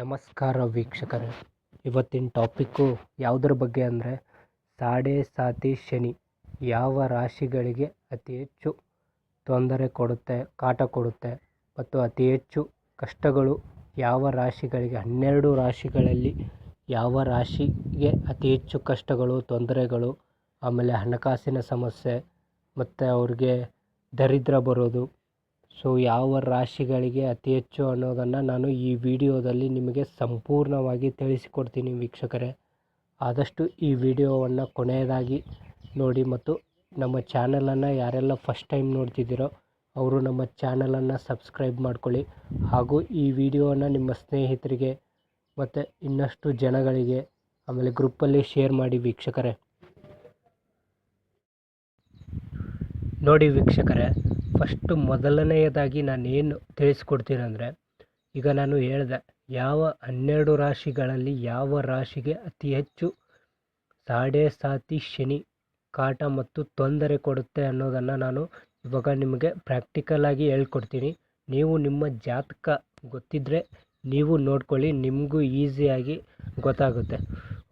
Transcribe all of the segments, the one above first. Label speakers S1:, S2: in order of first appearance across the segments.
S1: ನಮಸ್ಕಾರ ವೀಕ್ಷಕರೇ ಇವತ್ತಿನ ಟಾಪಿಕ್ಕು ಯಾವುದ್ರ ಬಗ್ಗೆ ಅಂದರೆ ಸಾಡೆ ಸಾತಿ ಶನಿ ಯಾವ ರಾಶಿಗಳಿಗೆ ಅತಿ ಹೆಚ್ಚು ತೊಂದರೆ ಕೊಡುತ್ತೆ ಕಾಟ ಕೊಡುತ್ತೆ ಮತ್ತು ಅತಿ ಹೆಚ್ಚು ಕಷ್ಟಗಳು ಯಾವ ರಾಶಿಗಳಿಗೆ ಹನ್ನೆರಡು ರಾಶಿಗಳಲ್ಲಿ ಯಾವ ರಾಶಿಗೆ ಅತಿ ಹೆಚ್ಚು ಕಷ್ಟಗಳು ತೊಂದರೆಗಳು ಆಮೇಲೆ ಹಣಕಾಸಿನ ಸಮಸ್ಯೆ ಮತ್ತು ಅವ್ರಿಗೆ ದರಿದ್ರ ಬರೋದು ಸೊ ಯಾವ ರಾಶಿಗಳಿಗೆ ಅತಿ ಹೆಚ್ಚು ಅನ್ನೋದನ್ನು ನಾನು ಈ ವಿಡಿಯೋದಲ್ಲಿ ನಿಮಗೆ ಸಂಪೂರ್ಣವಾಗಿ ತಿಳಿಸಿಕೊಡ್ತೀನಿ ವೀಕ್ಷಕರೇ ಆದಷ್ಟು ಈ ವಿಡಿಯೋವನ್ನು ಕೊನೆಯದಾಗಿ ನೋಡಿ ಮತ್ತು ನಮ್ಮ ಚಾನಲನ್ನು ಯಾರೆಲ್ಲ ಫಸ್ಟ್ ಟೈಮ್ ನೋಡ್ತಿದ್ದೀರೋ ಅವರು ನಮ್ಮ ಚಾನಲನ್ನು ಸಬ್ಸ್ಕ್ರೈಬ್ ಮಾಡ್ಕೊಳ್ಳಿ ಹಾಗೂ ಈ ವಿಡಿಯೋವನ್ನು ನಿಮ್ಮ ಸ್ನೇಹಿತರಿಗೆ ಮತ್ತು ಇನ್ನಷ್ಟು ಜನಗಳಿಗೆ ಆಮೇಲೆ ಗ್ರೂಪಲ್ಲಿ ಶೇರ್ ಮಾಡಿ ವೀಕ್ಷಕರೇ ನೋಡಿ ವೀಕ್ಷಕರೇ ಫಸ್ಟ್ ಮೊದಲನೆಯದಾಗಿ ನಾನೇನು ತಿಳಿಸ್ಕೊಡ್ತೀನಂದರೆ ಈಗ ನಾನು ಹೇಳಿದೆ ಯಾವ ಹನ್ನೆರಡು ರಾಶಿಗಳಲ್ಲಿ ಯಾವ ರಾಶಿಗೆ ಅತಿ ಹೆಚ್ಚು ಸಾಡೆ ಸಾತಿ ಶನಿ ಕಾಟ ಮತ್ತು ತೊಂದರೆ ಕೊಡುತ್ತೆ ಅನ್ನೋದನ್ನು ನಾನು ಇವಾಗ ನಿಮಗೆ ಪ್ರಾಕ್ಟಿಕಲಾಗಿ ಹೇಳ್ಕೊಡ್ತೀನಿ ನೀವು ನಿಮ್ಮ ಜಾತಕ ಗೊತ್ತಿದ್ದರೆ ನೀವು ನೋಡ್ಕೊಳ್ಳಿ ನಿಮಗೂ ಈಸಿಯಾಗಿ ಗೊತ್ತಾಗುತ್ತೆ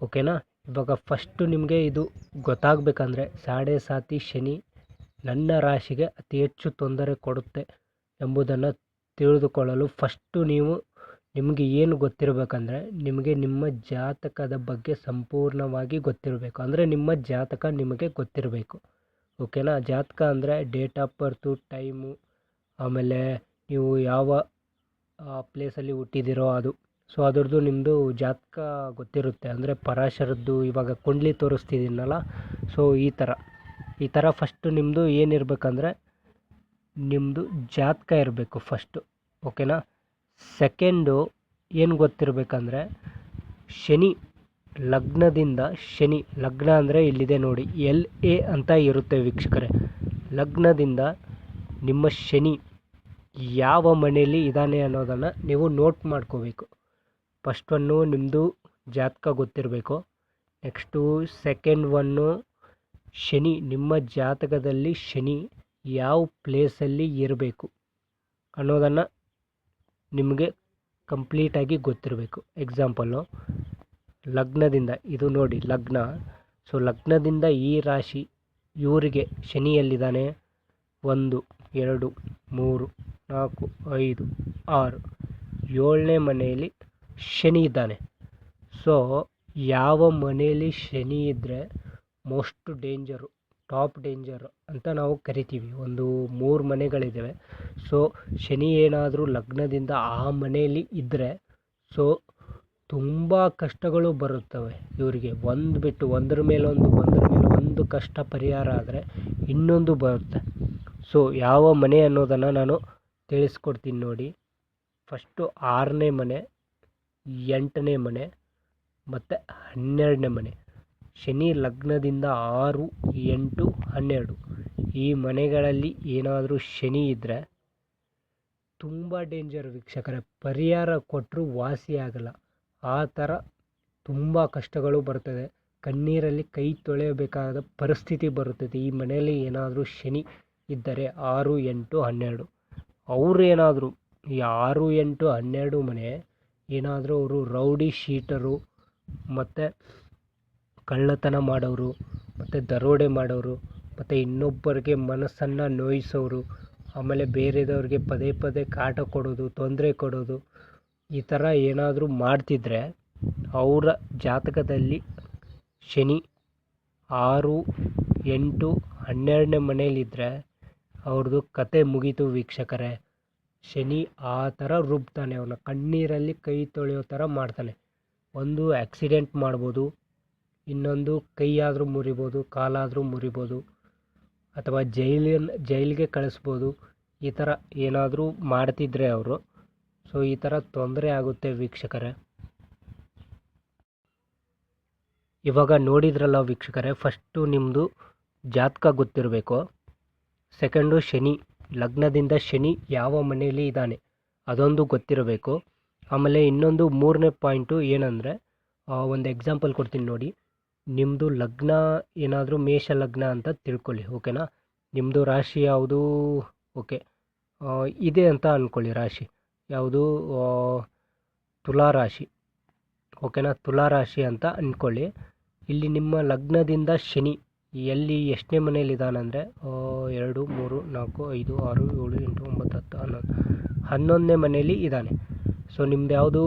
S1: ಓಕೆನಾ ಇವಾಗ ಫಸ್ಟು ನಿಮಗೆ ಇದು ಗೊತ್ತಾಗಬೇಕಂದ್ರೆ ಸಾಡೆ ಸಾತಿ ಶನಿ ನನ್ನ ರಾಶಿಗೆ ಅತಿ ಹೆಚ್ಚು ತೊಂದರೆ ಕೊಡುತ್ತೆ ಎಂಬುದನ್ನು ತಿಳಿದುಕೊಳ್ಳಲು ಫಸ್ಟು ನೀವು ನಿಮಗೆ ಏನು ಗೊತ್ತಿರಬೇಕಂದ್ರೆ ನಿಮಗೆ ನಿಮ್ಮ ಜಾತಕದ ಬಗ್ಗೆ ಸಂಪೂರ್ಣವಾಗಿ ಗೊತ್ತಿರಬೇಕು ಅಂದರೆ ನಿಮ್ಮ ಜಾತಕ ನಿಮಗೆ ಗೊತ್ತಿರಬೇಕು ಓಕೆನಾ ಜಾತಕ ಅಂದರೆ ಡೇಟ್ ಆಫ್ ಬರ್ತು ಟೈಮು ಆಮೇಲೆ ನೀವು ಯಾವ ಪ್ಲೇಸಲ್ಲಿ ಹುಟ್ಟಿದ್ದೀರೋ ಅದು ಸೊ ಅದರದ್ದು ನಿಮ್ಮದು ಜಾತಕ ಗೊತ್ತಿರುತ್ತೆ ಅಂದರೆ ಪರಾಶರದ್ದು ಇವಾಗ ಕುಂಡ್ಲಿ ತೋರಿಸ್ತಿದ್ದೀನಲ್ಲ ಸೊ ಈ ಥರ ಈ ಥರ ಫಸ್ಟು ನಿಮ್ಮದು ಏನಿರಬೇಕಂದ್ರೆ ನಿಮ್ಮದು ಜಾತಕ ಇರಬೇಕು ಫಸ್ಟು ಓಕೆನಾ ಸೆಕೆಂಡು ಏನು ಗೊತ್ತಿರಬೇಕಂದ್ರೆ ಶನಿ ಲಗ್ನದಿಂದ ಶನಿ ಲಗ್ನ ಅಂದರೆ ಇಲ್ಲಿದೆ ನೋಡಿ ಎಲ್ ಎ ಅಂತ ಇರುತ್ತೆ ವೀಕ್ಷಕರೇ ಲಗ್ನದಿಂದ ನಿಮ್ಮ ಶನಿ ಯಾವ ಮನೆಯಲ್ಲಿ ಇದ್ದಾನೆ ಅನ್ನೋದನ್ನು ನೀವು ನೋಟ್ ಮಾಡ್ಕೋಬೇಕು ಫಸ್ಟ್ ಒನ್ನು ನಿಮ್ಮದು ಜಾತಕ ಗೊತ್ತಿರಬೇಕು ನೆಕ್ಸ್ಟು ಸೆಕೆಂಡ್ ಒನ್ನು ಶನಿ ನಿಮ್ಮ ಜಾತಕದಲ್ಲಿ ಶನಿ ಯಾವ ಪ್ಲೇಸಲ್ಲಿ ಇರಬೇಕು ಅನ್ನೋದನ್ನು ನಿಮಗೆ ಕಂಪ್ಲೀಟಾಗಿ ಗೊತ್ತಿರಬೇಕು ಎಕ್ಸಾಂಪಲ್ಲು ಲಗ್ನದಿಂದ ಇದು ನೋಡಿ ಲಗ್ನ ಸೊ ಲಗ್ನದಿಂದ ಈ ರಾಶಿ ಇವರಿಗೆ ಶನಿ ಒಂದು ಎರಡು ಮೂರು ನಾಲ್ಕು ಐದು ಆರು ಏಳನೇ ಮನೆಯಲ್ಲಿ ಶನಿ ಇದ್ದಾನೆ ಸೊ ಯಾವ ಮನೆಯಲ್ಲಿ ಶನಿ ಇದ್ದರೆ ಮೋಸ್ಟ್ ಡೇಂಜರು ಟಾಪ್ ಡೇಂಜರ್ ಅಂತ ನಾವು ಕರಿತೀವಿ ಒಂದು ಮೂರು ಮನೆಗಳಿದ್ದಾವೆ ಸೊ ಶನಿ ಏನಾದರೂ ಲಗ್ನದಿಂದ ಆ ಮನೆಯಲ್ಲಿ ಇದ್ದರೆ ಸೊ ತುಂಬ ಕಷ್ಟಗಳು ಬರುತ್ತವೆ ಇವರಿಗೆ ಒಂದು ಬಿಟ್ಟು ಒಂದರ ಮೇಲೊಂದು ಒಂದ್ರ ಮೇಲೆ ಒಂದು ಕಷ್ಟ ಪರಿಹಾರ ಆದರೆ ಇನ್ನೊಂದು ಬರುತ್ತೆ ಸೊ ಯಾವ ಮನೆ ಅನ್ನೋದನ್ನು ನಾನು ತಿಳಿಸ್ಕೊಡ್ತೀನಿ ನೋಡಿ ಫಸ್ಟು ಆರನೇ ಮನೆ ಎಂಟನೇ ಮನೆ ಮತ್ತು ಹನ್ನೆರಡನೇ ಮನೆ ಶನಿ ಲಗ್ನದಿಂದ ಆರು ಎಂಟು ಹನ್ನೆರಡು ಈ ಮನೆಗಳಲ್ಲಿ ಏನಾದರೂ ಶನಿ ಇದ್ದರೆ ತುಂಬ ಡೇಂಜರ್ ವೀಕ್ಷಕರೇ ಪರಿಹಾರ ಕೊಟ್ಟರು ವಾಸಿಯಾಗಲ್ಲ ಆ ಥರ ತುಂಬ ಕಷ್ಟಗಳು ಬರ್ತದೆ ಕಣ್ಣೀರಲ್ಲಿ ಕೈ ತೊಳೆಯಬೇಕಾದ ಪರಿಸ್ಥಿತಿ ಬರುತ್ತದೆ ಈ ಮನೆಯಲ್ಲಿ ಏನಾದರೂ ಶನಿ ಇದ್ದರೆ ಆರು ಎಂಟು ಹನ್ನೆರಡು ಅವರು ಏನಾದರೂ ಈ ಆರು ಎಂಟು ಹನ್ನೆರಡು ಮನೆ ಏನಾದರೂ ಅವರು ರೌಡಿ ಶೀಟರು ಮತ್ತು ಕಳ್ಳತನ ಮಾಡೋರು ಮತ್ತು ದರೋಡೆ ಮಾಡೋರು ಮತ್ತು ಇನ್ನೊಬ್ಬರಿಗೆ ಮನಸ್ಸನ್ನು ನೋಯಿಸೋರು ಆಮೇಲೆ ಬೇರೆದವ್ರಿಗೆ ಪದೇ ಪದೇ ಕಾಟ ಕೊಡೋದು ತೊಂದರೆ ಕೊಡೋದು ಈ ಥರ ಏನಾದರೂ ಮಾಡ್ತಿದ್ರೆ ಅವರ ಜಾತಕದಲ್ಲಿ ಶನಿ ಆರು ಎಂಟು ಹನ್ನೆರಡನೇ ಮನೆಯಲ್ಲಿದ್ದರೆ ಅವ್ರದ್ದು ಕತೆ ಮುಗೀತು ವೀಕ್ಷಕರೇ ಶನಿ ಆ ಥರ ರುಬ್ತಾನೆ ಅವನ ಕಣ್ಣೀರಲ್ಲಿ ಕೈ ತೊಳೆಯೋ ಥರ ಮಾಡ್ತಾನೆ ಒಂದು ಆ್ಯಕ್ಸಿಡೆಂಟ್ ಮಾಡ್ಬೋದು ಇನ್ನೊಂದು ಕೈಯಾದರೂ ಮುರಿಬೋದು ಕಾಲಾದರೂ ಮುರಿಬೋದು ಅಥವಾ ಜೈಲಿನ ಜೈಲಿಗೆ ಕಳಿಸ್ಬೋದು ಈ ಥರ ಏನಾದರೂ ಮಾಡ್ತಿದ್ರೆ ಅವರು ಸೊ ಈ ಥರ ತೊಂದರೆ ಆಗುತ್ತೆ ವೀಕ್ಷಕರೇ ಇವಾಗ ನೋಡಿದ್ರಲ್ಲ ವೀಕ್ಷಕರೇ ಫಸ್ಟು ನಿಮ್ಮದು ಜಾತಕ ಗೊತ್ತಿರಬೇಕು ಸೆಕೆಂಡು ಶನಿ ಲಗ್ನದಿಂದ ಶನಿ ಯಾವ ಮನೆಯಲ್ಲಿ ಇದ್ದಾನೆ ಅದೊಂದು ಗೊತ್ತಿರಬೇಕು ಆಮೇಲೆ ಇನ್ನೊಂದು ಮೂರನೇ ಪಾಯಿಂಟು ಏನಂದರೆ ಒಂದು ಎಕ್ಸಾಂಪಲ್ ಕೊಡ್ತೀನಿ ನೋಡಿ ನಿಮ್ಮದು ಲಗ್ನ ಏನಾದರೂ ಮೇಷ ಲಗ್ನ ಅಂತ ತಿಳ್ಕೊಳ್ಳಿ ಓಕೆನಾ ನಿಮ್ಮದು ರಾಶಿ ಯಾವುದು ಓಕೆ ಇದೆ ಅಂತ ಅಂದ್ಕೊಳ್ಳಿ ರಾಶಿ ಯಾವುದು ತುಲಾ ರಾಶಿ ಓಕೆನಾ ತುಲಾ ರಾಶಿ ಅಂತ ಅಂದ್ಕೊಳ್ಳಿ ಇಲ್ಲಿ ನಿಮ್ಮ ಲಗ್ನದಿಂದ ಶನಿ ಎಲ್ಲಿ ಎಷ್ಟನೇ ಅಂದರೆ ಎರಡು ಮೂರು ನಾಲ್ಕು ಐದು ಆರು ಏಳು ಎಂಟು ಒಂಬತ್ತು ಹತ್ತು ಹನ್ನೊಂದು ಹನ್ನೊಂದನೇ ಮನೆಯಲ್ಲಿ ಇದ್ದಾನೆ ಸೊ ನಿಮ್ದು ಯಾವುದು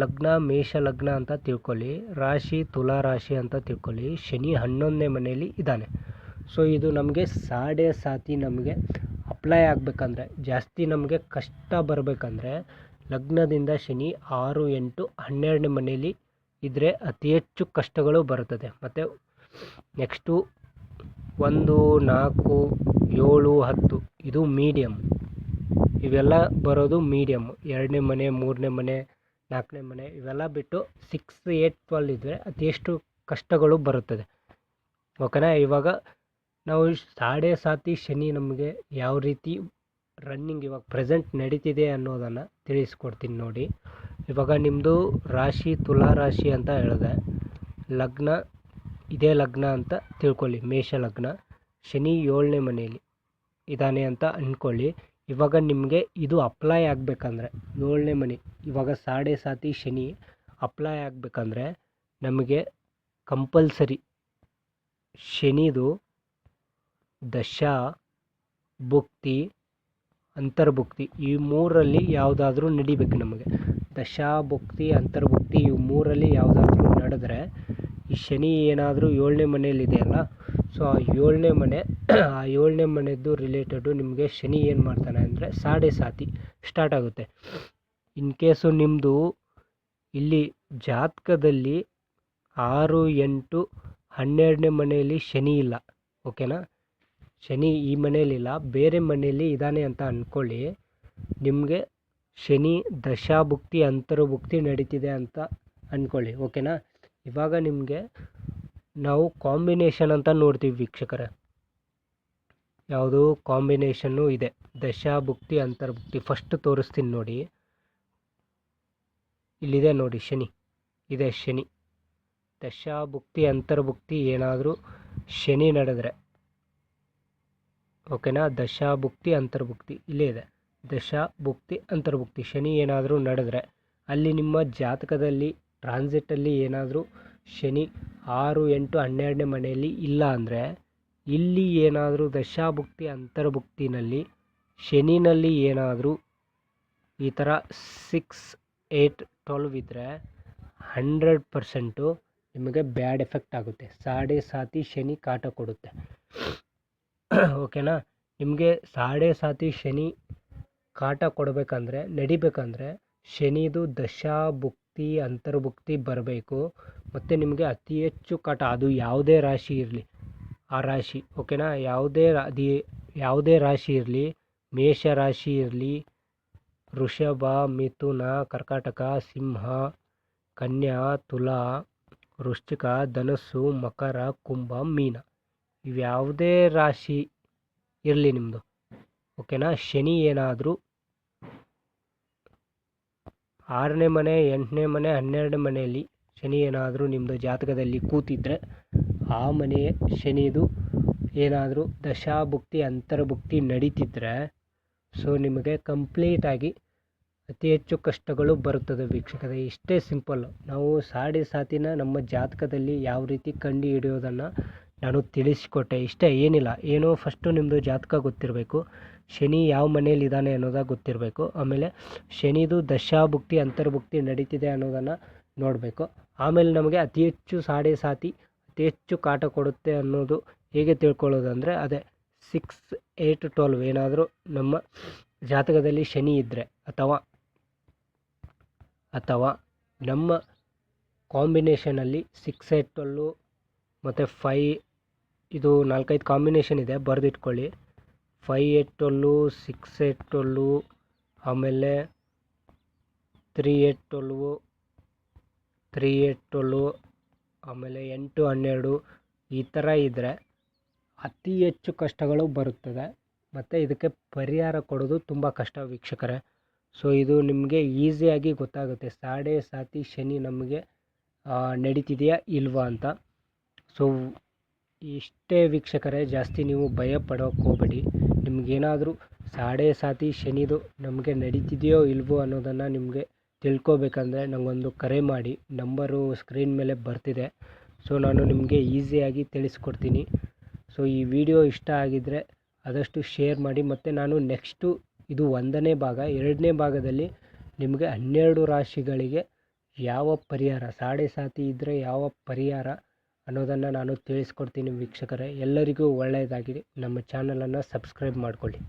S1: ಲಗ್ನ ಮೇಷ ಲಗ್ನ ಅಂತ ತಿಳ್ಕೊಳ್ಳಿ ರಾಶಿ ತುಲಾ ರಾಶಿ ಅಂತ ತಿಳ್ಕೊಳ್ಳಿ ಶನಿ ಹನ್ನೊಂದನೇ ಮನೆಯಲ್ಲಿ ಇದ್ದಾನೆ ಸೊ ಇದು ನಮಗೆ ಸಾಡೆ ಸಾತಿ ನಮಗೆ ಅಪ್ಲೈ ಆಗಬೇಕಂದ್ರೆ ಜಾಸ್ತಿ ನಮಗೆ ಕಷ್ಟ ಬರಬೇಕಂದ್ರೆ ಲಗ್ನದಿಂದ ಶನಿ ಆರು ಎಂಟು ಹನ್ನೆರಡನೇ ಮನೆಯಲ್ಲಿ ಇದ್ದರೆ ಅತಿ ಹೆಚ್ಚು ಕಷ್ಟಗಳು ಬರುತ್ತದೆ ಮತ್ತು ನೆಕ್ಸ್ಟು ಒಂದು ನಾಲ್ಕು ಏಳು ಹತ್ತು ಇದು ಮೀಡಿಯಮ್ ಇವೆಲ್ಲ ಬರೋದು ಮೀಡಿಯಮ್ ಎರಡನೇ ಮನೆ ಮೂರನೇ ಮನೆ ನಾಲ್ಕನೇ ಮನೆ ಇವೆಲ್ಲ ಬಿಟ್ಟು ಸಿಕ್ಸ್ ಏಯ್ಟ್ ಟ್ವೆಲ್ ಇದ್ದರೆ ಅದೆಷ್ಟು ಕಷ್ಟಗಳು ಬರುತ್ತದೆ ಓಕೆನಾ ಇವಾಗ ನಾವು ಸಾಡೆ ಸಾತಿ ಶನಿ ನಮಗೆ ಯಾವ ರೀತಿ ರನ್ನಿಂಗ್ ಇವಾಗ ಪ್ರೆಸೆಂಟ್ ನಡೀತಿದೆ ಅನ್ನೋದನ್ನು ತಿಳಿಸ್ಕೊಡ್ತೀನಿ ನೋಡಿ ಇವಾಗ ನಿಮ್ಮದು ರಾಶಿ ತುಲಾ ರಾಶಿ ಅಂತ ಹೇಳಿದೆ ಲಗ್ನ ಇದೇ ಲಗ್ನ ಅಂತ ತಿಳ್ಕೊಳ್ಳಿ ಮೇಷ ಲಗ್ನ ಶನಿ ಏಳನೇ ಮನೆಯಲ್ಲಿ ಇದ್ದಾನೆ ಅಂತ ಅಂದ್ಕೊಳ್ಳಿ ಇವಾಗ ನಿಮಗೆ ಇದು ಅಪ್ಲೈ ಆಗಬೇಕಂದ್ರೆ ಏಳನೇ ಮನೆ ಇವಾಗ ಸಾಡೆ ಸಾತಿ ಶನಿ ಅಪ್ಲೈ ಆಗಬೇಕಂದ್ರೆ ನಮಗೆ ಕಂಪಲ್ಸರಿ ಶನಿದು ದಶ ಭುಕ್ತಿ ಅಂತರ್ಭುಕ್ತಿ ಈ ಮೂರಲ್ಲಿ ಯಾವುದಾದ್ರೂ ನಡಿಬೇಕು ನಮಗೆ ದಶ ಭುಕ್ತಿ ಅಂತರ್ಭುಕ್ತಿ ಇವು ಮೂರಲ್ಲಿ ಯಾವುದಾದ್ರೂ ನಡೆದ್ರೆ ಈ ಶನಿ ಏನಾದರೂ ಏಳನೇ ಮನೆಯಲ್ಲಿದೆಯಲ್ಲ ಸೊ ಆ ಏಳನೇ ಮನೆ ಆ ಏಳನೇ ಮನೆದು ರಿಲೇಟೆಡು ನಿಮಗೆ ಶನಿ ಏನು ಮಾಡ್ತಾನೆ ಅಂದರೆ ಸಾಡೆ ಸಾತಿ ಸ್ಟಾರ್ಟ್ ಆಗುತ್ತೆ ಇನ್ ಕೇಸು ನಿಮ್ಮದು ಇಲ್ಲಿ ಜಾತಕದಲ್ಲಿ ಆರು ಎಂಟು ಹನ್ನೆರಡನೇ ಮನೆಯಲ್ಲಿ ಶನಿ ಇಲ್ಲ ಓಕೆನಾ ಶನಿ ಈ ಮನೆಯಲ್ಲಿಲ್ಲ ಬೇರೆ ಮನೆಯಲ್ಲಿ ಇದ್ದಾನೆ ಅಂತ ಅಂದ್ಕೊಳ್ಳಿ ನಿಮಗೆ ಶನಿ ದಶಾಭುಕ್ತಿ ಅಂತರ್ಭುಕ್ತಿ ನಡೀತಿದೆ ಅಂತ ಅಂದ್ಕೊಳ್ಳಿ ಓಕೆನಾ ಇವಾಗ ನಿಮಗೆ ನಾವು ಕಾಂಬಿನೇಷನ್ ಅಂತ ನೋಡ್ತೀವಿ ವೀಕ್ಷಕರ ಯಾವುದು ಕಾಂಬಿನೇಷನ್ನು ಇದೆ ದಶಾಭುಕ್ತಿ ಅಂತರ್ಭುಕ್ತಿ ಫಸ್ಟ್ ತೋರಿಸ್ತೀನಿ ನೋಡಿ ಇಲ್ಲಿದೆ ನೋಡಿ ಶನಿ ಇದೆ ಶನಿ ದಶಾಭುಕ್ತಿ ಅಂತರ್ಭುಕ್ತಿ ಏನಾದರೂ ಶನಿ ನಡೆದ್ರೆ ಓಕೆನಾ ದಶಾಭುಕ್ತಿ ಅಂತರ್ಭುಕ್ತಿ ಇಲ್ಲೇ ಇದೆ ದಶಾಭುಕ್ತಿ ಅಂತರ್ಭುಕ್ತಿ ಶನಿ ಏನಾದರೂ ನಡೆದರೆ ಅಲ್ಲಿ ನಿಮ್ಮ ಜಾತಕದಲ್ಲಿ ಟ್ರಾನ್ಸಿಟಲ್ಲಿ ಏನಾದರೂ ಶನಿ ಆರು ಎಂಟು ಹನ್ನೆರಡನೇ ಮನೆಯಲ್ಲಿ ಇಲ್ಲ ಅಂದರೆ ಇಲ್ಲಿ ಏನಾದರೂ ದಶಾಭುಕ್ತಿ ಅಂತರ್ಭುಕ್ತಿನಲ್ಲಿ ಶನಿನಲ್ಲಿ ಏನಾದರೂ ಈ ಥರ ಸಿಕ್ಸ್ ಏಯ್ಟ್ ಟ್ವೆಲ್ವ್ ಇದ್ದರೆ ಹಂಡ್ರೆಡ್ ಪರ್ಸೆಂಟು ನಿಮಗೆ ಬ್ಯಾಡ್ ಎಫೆಕ್ಟ್ ಆಗುತ್ತೆ ಸಾಡೆ ಸಾತಿ ಶನಿ ಕಾಟ ಕೊಡುತ್ತೆ ಓಕೆನಾ ನಿಮಗೆ ಸಾಡೆ ಸಾತಿ ಶನಿ ಕಾಟ ಕೊಡಬೇಕಂದ್ರೆ ನಡಿಬೇಕಂದ್ರೆ ಶನಿದು ದಶಾಭುಕ್ ಭಕ್ತಿ ಅಂತರ್ಭುಕ್ತಿ ಬರಬೇಕು ಮತ್ತು ನಿಮಗೆ ಅತಿ ಹೆಚ್ಚು ಕಟ ಅದು ಯಾವುದೇ ರಾಶಿ ಇರಲಿ ಆ ರಾಶಿ ಓಕೆನಾ ಯಾವುದೇ ಅದಿ ಯಾವುದೇ ರಾಶಿ ಇರಲಿ ಮೇಷ ರಾಶಿ ಇರಲಿ ಋಷಭ ಮಿಥುನ ಕರ್ಕಾಟಕ ಸಿಂಹ ಕನ್ಯಾ ತುಲಾ ವೃಶ್ಚಿಕ ಧನಸ್ಸು ಮಕರ ಕುಂಭ ಮೀನ ಇವ್ಯಾವುದೇ ರಾಶಿ ಇರಲಿ ನಿಮ್ಮದು ಓಕೆನಾ ಶನಿ ಏನಾದರೂ ಆರನೇ ಮನೆ ಎಂಟನೇ ಮನೆ ಹನ್ನೆರಡನೇ ಮನೆಯಲ್ಲಿ ಶನಿ ಏನಾದರೂ ನಿಮ್ಮದು ಜಾತಕದಲ್ಲಿ ಕೂತಿದ್ದರೆ ಆ ಮನೆಯ ಶನಿದು ಏನಾದರೂ ದಶಾಭುಕ್ತಿ ಅಂತರಭುಕ್ತಿ ನಡೀತಿದ್ರೆ ಸೊ ನಿಮಗೆ ಕಂಪ್ಲೀಟಾಗಿ ಅತಿ ಹೆಚ್ಚು ಕಷ್ಟಗಳು ಬರುತ್ತದೆ ವೀಕ್ಷಕರೆ ಇಷ್ಟೇ ಸಿಂಪಲ್ಲು ನಾವು ಸಾಡಿ ಸಾತಿನ ನಮ್ಮ ಜಾತಕದಲ್ಲಿ ಯಾವ ರೀತಿ ಕಂಡು ಹಿಡಿಯೋದನ್ನು ನಾನು ತಿಳಿಸಿಕೊಟ್ಟೆ ಇಷ್ಟೇ ಏನಿಲ್ಲ ಏನು ಫಸ್ಟು ನಿಮ್ಮದು ಜಾತಕ ಗೊತ್ತಿರಬೇಕು ಶನಿ ಯಾವ ಮನೇಲಿ ಇದ್ದಾನೆ ಅನ್ನೋದಾಗಿ ಗೊತ್ತಿರಬೇಕು ಆಮೇಲೆ ಶನಿದು ದಶಾಭುಕ್ತಿ ಅಂತರ್ಭುಕ್ತಿ ನಡೀತಿದೆ ಅನ್ನೋದನ್ನು ನೋಡಬೇಕು ಆಮೇಲೆ ನಮಗೆ ಅತಿ ಹೆಚ್ಚು ಸಾಡೆ ಸಾತಿ ಅತಿ ಹೆಚ್ಚು ಕಾಟ ಕೊಡುತ್ತೆ ಅನ್ನೋದು ಹೇಗೆ ತಿಳ್ಕೊಳ್ಳೋದಂದರೆ ಅದೇ ಸಿಕ್ಸ್ ಏಯ್ಟ್ ಟ್ವೆಲ್ವ್ ಏನಾದರೂ ನಮ್ಮ ಜಾತಕದಲ್ಲಿ ಶನಿ ಇದ್ದರೆ ಅಥವಾ ಅಥವಾ ನಮ್ಮ ಕಾಂಬಿನೇಷನಲ್ಲಿ ಸಿಕ್ಸ್ ಏಟ್ ಟ್ವೆಲ್ಲು ಮತ್ತು ಫೈ ಇದು ನಾಲ್ಕೈದು ಕಾಂಬಿನೇಷನ್ ಇದೆ ಬರೆದಿಟ್ಕೊಳ್ಳಿ five eight twelve six eight twelve ಆಮೇಲೆ three eight twelve three eight twelve ಆಮೇಲೆ ಎಂಟು ಹನ್ನೆರಡು ಈ ಥರ ಇದ್ದರೆ ಅತಿ ಹೆಚ್ಚು ಕಷ್ಟಗಳು ಬರುತ್ತದೆ ಮತ್ತು ಇದಕ್ಕೆ ಪರಿಹಾರ ಕೊಡೋದು ತುಂಬ ಕಷ್ಟ ವೀಕ್ಷಕರೇ ಸೊ ಇದು ನಿಮಗೆ ಈಸಿಯಾಗಿ ಗೊತ್ತಾಗುತ್ತೆ ಸಾಡೆ ಸಾತಿ ಶನಿ ನಮಗೆ ನಡೀತಿದೆಯಾ ಇಲ್ವಾ ಅಂತ ಸೊ ಇಷ್ಟೇ ವೀಕ್ಷಕರೇ ಜಾಸ್ತಿ ನೀವು ಭಯ ಪಡೋಕ್ಕೆ ಹೋಗಬೇಡಿ ನಿಮಗೇನಾದರೂ ಸಾಡೆ ಸಾತಿ ಶನಿದು ನಮಗೆ ನಡೀತಿದೆಯೋ ಇಲ್ಲವೋ ಅನ್ನೋದನ್ನು ನಿಮಗೆ ತಿಳ್ಕೊಬೇಕಂದ್ರೆ ನನಗೊಂದು ಕರೆ ಮಾಡಿ ನಂಬರು ಸ್ಕ್ರೀನ್ ಮೇಲೆ ಬರ್ತಿದೆ ಸೊ ನಾನು ನಿಮಗೆ ಈಸಿಯಾಗಿ ತಿಳಿಸ್ಕೊಡ್ತೀನಿ ಸೊ ಈ ವಿಡಿಯೋ ಇಷ್ಟ ಆಗಿದ್ದರೆ ಆದಷ್ಟು ಶೇರ್ ಮಾಡಿ ಮತ್ತು ನಾನು ನೆಕ್ಸ್ಟು ಇದು ಒಂದನೇ ಭಾಗ ಎರಡನೇ ಭಾಗದಲ್ಲಿ ನಿಮಗೆ ಹನ್ನೆರಡು ರಾಶಿಗಳಿಗೆ ಯಾವ ಪರಿಹಾರ ಸಾಡೆ ಸಾತಿ ಇದ್ದರೆ ಯಾವ ಪರಿಹಾರ ಅನ್ನೋದನ್ನು ನಾನು ತಿಳಿಸ್ಕೊಡ್ತೀನಿ ವೀಕ್ಷಕರೇ ಎಲ್ಲರಿಗೂ ಒಳ್ಳೆಯದಾಗಿ ನಮ್ಮ ಚಾನಲನ್ನು ಸಬ್ಸ್ಕ್ರೈಬ್ ಮಾಡಿಕೊಳ್ಳಿ